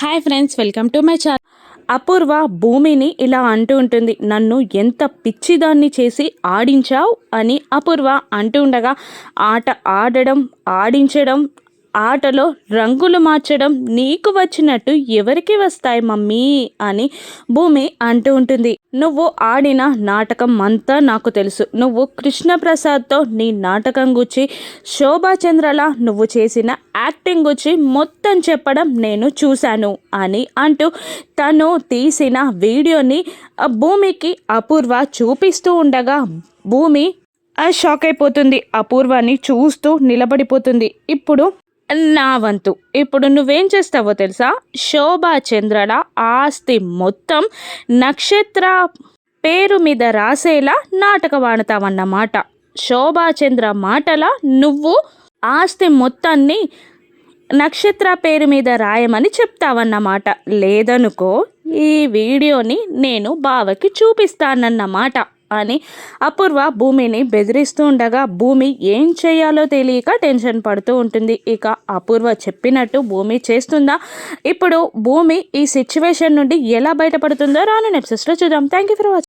Hi friends welcome to my channel. అపూర్వ భూమిని ఇలా అంటూ ఉంటుంది. నన్ను ఎంత పిచ్చిదాన్ని చేసి ఆడించావు అని అపూర్వ అంటూ ఉండగా ఆట ఆడడం ఆడించడం ఆటలో రంగులు మార్చడం నీకు వచ్చినట్టు ఎవరికి వస్తాయి మమ్మీ అని భూమి అంటూ ఉంటుంది. నువ్వు ఆడిన నాటకం అంతా నాకు తెలుసు. నువ్వు కృష్ణప్రసాద్తో నీ నాటకం గుచ్చి శోభాచంద్రలా నువ్వు చేసిన యాక్టింగ్ గుచ్చి మొత్తం చెప్పడం నేను చూశాను అని అంటూ తను తీసిన వీడియోని భూమికి అపూర్వ చూపిస్తూ ఉండగా భూమి షాక్ అయిపోతుంది. అపూర్వాన్ని చూస్తూ నిలబడిపోతుంది. ఇప్పుడు నా వంతు. ఇప్పుడు నువ్వేం చేస్తావో తెలుసా? శోభా చంద్రల ఆస్తి మొత్తం నక్షత్ర పేరు మీద రాసేలా నాటకం ఆడతావన్నమాట శోభాచంద్ర మాటల నువ్వు ఆస్తి మొత్తాన్ని నక్షత్ర పేరు మీద రాయమని చెప్తావన్నమాట. లేదనుకో ఈ వీడియోని నేను బావకి చూపిస్తానన్నమాట. అని అపూర్వ భూమిని బెదిరిస్తూ ఉండగా భూమి ఏం చేయాలో తెలియక టెన్షన్ పడుతూ ఉంటుంది. ఇక అపూర్వ చెప్పినట్టు భూమి చేస్తుందా? ఇప్పుడు భూమి ఈ సిచ్యువేషన్ నుండి ఎలా బయటపడుతుందో రాను నెప్సెస్లో చూద్దాం. Thank you for watching